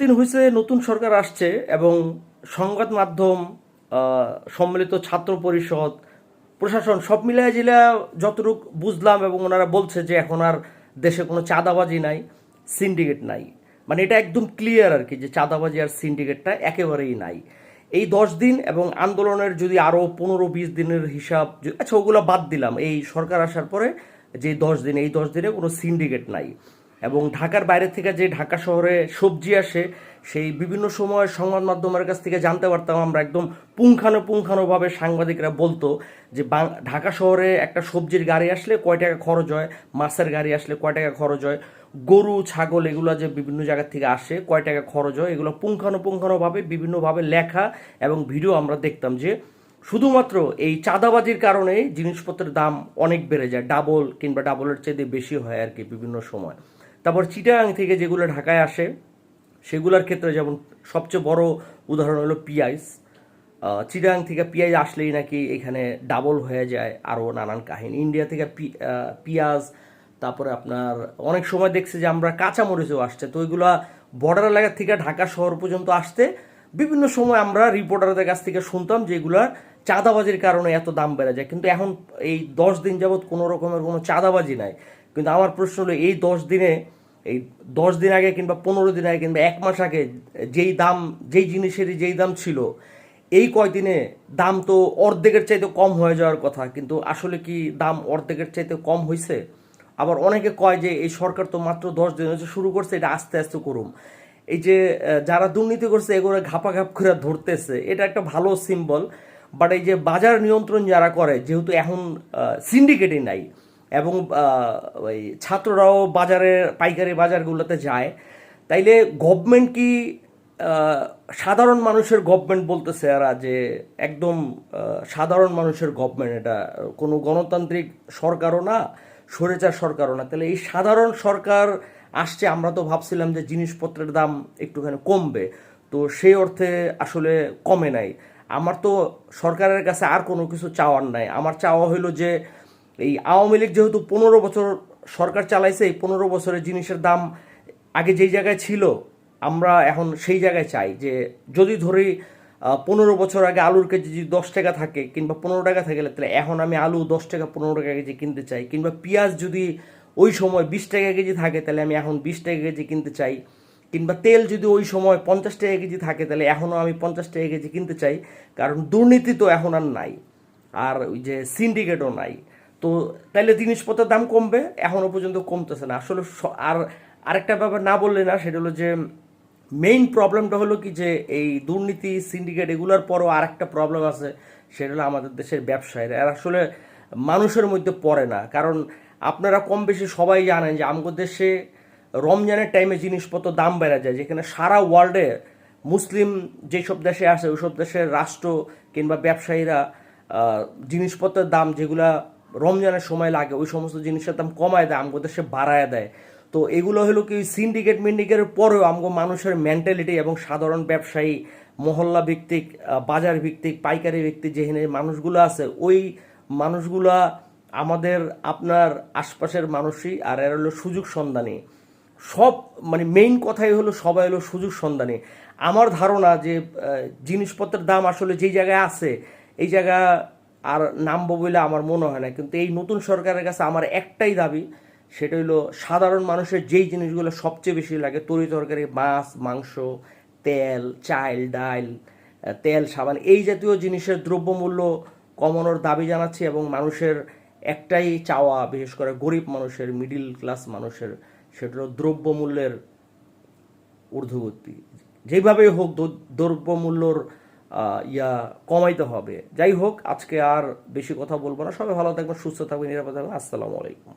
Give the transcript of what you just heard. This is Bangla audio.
দিন হয়েছে নতুন সরকার আসছে এবং সংবাদ মাধ্যম সম্মিলিত ছাত্র পরিষদ, প্রশাসন সব মিলিয়ে জেলা যতটুক বুঝলাম এবং ওনারা বলছে যে এখন আর দেশে কোনো চাঁদাবাজি নাই সিন্ডিকেট নাই। মানে এটা একদম ক্লিয়ার আর কি যে চাঁদাবাজি আর সিন্ডিকেটটা একেবারেই নাই। এই দশ দিন এবং আন্দোলনের যদি আরও পনেরো বিশ দিনের হিসাব আচ্ছা ওগুলো বাদ দিলাম। এই সরকার আসার পরে যে দশ দিন, এই দশ দিনে কোনো সিন্ডিকেট নাই। এবং ঢাকার বাইরে থেকে যে ঢাকা শহরে সবজি আসে, সেই বিভিন্ন সময় সংবাদ মাধ্যমের কাছ থেকে জানতে পারতাম আমরা একদম পুঙ্খানুপুঙ্খানুভাবে সাংবাদিকরা বলতো যে ঢাকা শহরে একটা সবজির গাড়ি আসলে কয় টাকা খরচ হয়, মাছের গাড়ি আসলে কয় টাকা খরচ হয়, গরু, ছাগল এগুলো যে বিভিন্ন জায়গা থেকে আসে কয় টাকা খরচ হয়, এগুলো পুঙ্খানুপুঙ্খানুভাবে বিভিন্নভাবে লেখা এবং ভিডিও আমরা দেখতাম যে শুধুমাত্র এই চাঁদাবাজির কারণে জিনিসপত্রের দাম অনেক বেড়ে যায়, ডাবল কিংবা ডাবলের চেয়ে বেশি হয় আর কি বিভিন্ন সময়। তারপর চিটাগাং থেকে যেগুলো ঢাকায় আসে সেগুলোর ক্ষেত্রে যেমন সবচেয়ে বড় উদাহরণ হলো পিঁয়াজ আহ, চিটাগাং থেকে পিঁয়াজ আসলেই নাকি এখানে ডাবল হয়ে যায় আরও নানান কাহিনী। ইন্ডিয়া থেকে পি- আহ, তারপরে আপনার অনেক সময় দেখছি যে আমরা কাঁচামরিচও আসছে। তো ওইগুলা বর্ডার এলাকা থেকে ঢাকা শহর পর্যন্ত আসতে বিভিন্ন সময় আমরা রিপোর্টারদের কাছ থেকে শুনতাম যে এগুলার চাঁদাবাজির কারণে এত দাম বেড়ে যায়। কিন্তু এখন এই দশ দিন যাবৎ কোনো রকমের কোনো চাঁদাবাজি নাই। কিন্তু আমার প্রশ্ন হলো, এই দশ দিনে, এই দশ দিন আগে কিংবা পনেরো দিন আগে কিংবা এক মাস আগে যেই দাম, যেই জিনিসেরই যেই দাম ছিল, এই কয়দিনে দাম তো অর্ধেকের চাইতে কম হয়ে যাওয়ার কথা, কিন্তু আসলে কি দাম অর্ধেকের চাইতে কম হয়েছে আবার অনেকে কয় যে, এই সরকার তো মাত্র দশ দিন হচ্ছে শুরু করছে, এটা আস্তে আস্তে করুম। এই যে যারা দুর্নীতি করছে, এগুলো ঘাপাঘাপ করে ধরতেছে, এটা একটা ভালো সিম্বল বাট এই যে বাজার নিয়ন্ত্রণ যারা করে, যেহেতু এখন সিন্ডিকেটই নাই এবং ওই ছাত্ররাও বাজারে পাইকারি বাজারগুলোতে যায়। তাইলে গভর্নমেন্ট কি সাধারণ মানুষের গভর্নমেন্ট বলতেছে এরা যে একদম সাধারণ মানুষের গভর্নমেন্ট এটা। কোনো গণতান্ত্রিক সরকারও না সরেচার সরকারও না। তাহলে এই সাধারণ সরকার আসছে, আমরা তো ভাবছিলাম যে জিনিসপত্রের দাম একটুখানি কমবে। তো সেই অর্থে আসলে কমে নাই। আমার তো সরকারের কাছে আর কোনো কিছু চাওয়ার নাই। আমার চাওয়া হইল যে এই আওয়ামী লীগ যেহেতু পনেরো বছর সরকার চালাইছে, এই পনেরো বছরের জিনিসের দাম আগে যেই জায়গায় ছিল, আমরা এখন সেই জায়গায় চাই যে যদি ধরি পনেরো বছর আগে আলুর কেজি যদি দশ টাকা থাকে কিংবা পনেরো টাকা থাকে, তাহলে এখন আমি আলু দশ টাকা, পনেরো টাকা কেজি কিনতে চাই। কিংবা পেঁয়াজ যদি ওই সময় বিশ টাকা কেজি থাকে, তাহলে আমি এখন বিশ টাকা কেজি কিনতে চাই। কিংবা তেল যদি ওই সময় পঞ্চাশ টাকা কেজি থাকে, তাহলে এখনও আমি পঞ্চাশ টাকা কেজি কিনতে চাই। কারণ দুর্নীতি তো এখন আর নাই, আর ওই যে সিন্ডিকেটও নাই। তো তাইলে জিনিসপত্রের দাম কমবে? এখনও পর্যন্ত কমতেছে না। আসলে আর আরেকটা ব্যাপার না বললে না, সেটা হলো যে মেইন প্রবলেমটা হলো কি যে এই দুর্নীতি সিন্ডিকেট এগুলোর পরও আরেকটা প্রবলেম আছে, সেটা হলো আমাদের দেশের ব্যবসায়ীরা। এরা আসলে মানুষের মধ্যে পড়ে না। কারণ আপনারা কম বেশি সবাই জানেন যে আমাদের দেশে রমজানের টাইমে জিনিসপত্র দাম বেড়ে যায়, যেখানে সারা ওয়ার্ল্ডে মুসলিম যেসব দেশে আছে, ওইসব দেশের রাষ্ট্র কিংবা ব্যবসায়ীরা জিনিসপত্রের দাম যেগুলা রমজানের সময় লাগে, ওই সমস্ত জিনিসের দাম কমায় দেয় আমাদের দেশে বাড়ায় দেয়। তো এগুলো হলো কি সিন্ডিকেট মিন্ডিকেটের পরেও আমগো মানুষের মেন্টালিটি এবং সাধারণ ব্যবসায়ী, মহল্লা ভিত্তিক বাজার ভিত্তিক, পাইকারি ভিত্তিক যেখানে মানুষগুলো আছে, ওই মানুষগুলা আমাদের আপনার আশপাশের মানুষই আর এরা হলো সুযোগ সন্ধানী। সব মানে মেইন কথাই হলো সবাই হলো সুযোগ সন্ধানী। আমার ধারণা যে জিনিসপত্রের দাম আসলে যেই জায়গায় আছে, এই জায়গা আর নামবো বলে আমার মনে হয় না। কিন্তু এই নতুন সরকারের কাছে আমার একটাই দাবি, সেটা হলো সাধারণ মানুষের যেই জিনিসগুলো সবচেয়ে বেশি লাগে, তরি তরকারি, মাছ, মাংস, তেল, চাল, ডাল, তেল, সাবান, এই জাতীয় জিনিসের দ্রব্যমূল্য কমানোর দাবি জানাচ্ছি এবং মানুষের একটাই চাওয়া, বিশেষ করে গরিব মানুষের মিডিল ক্লাস মানুষের, সেটা হলো দ্রব্যমূল্যের ঊর্ধ্বগতি। যেভাবেই হোক দ্র- দ্রব্যমূল্যর ইয়া কমাইতে হবে। যাই হোক, আজকে আর বেশি কথা বলব না। সবাই ভালো থাকবেন, সুস্থ থাকবেন, নিরাপদ থাকবেন। আসসালামু আলাইকুম।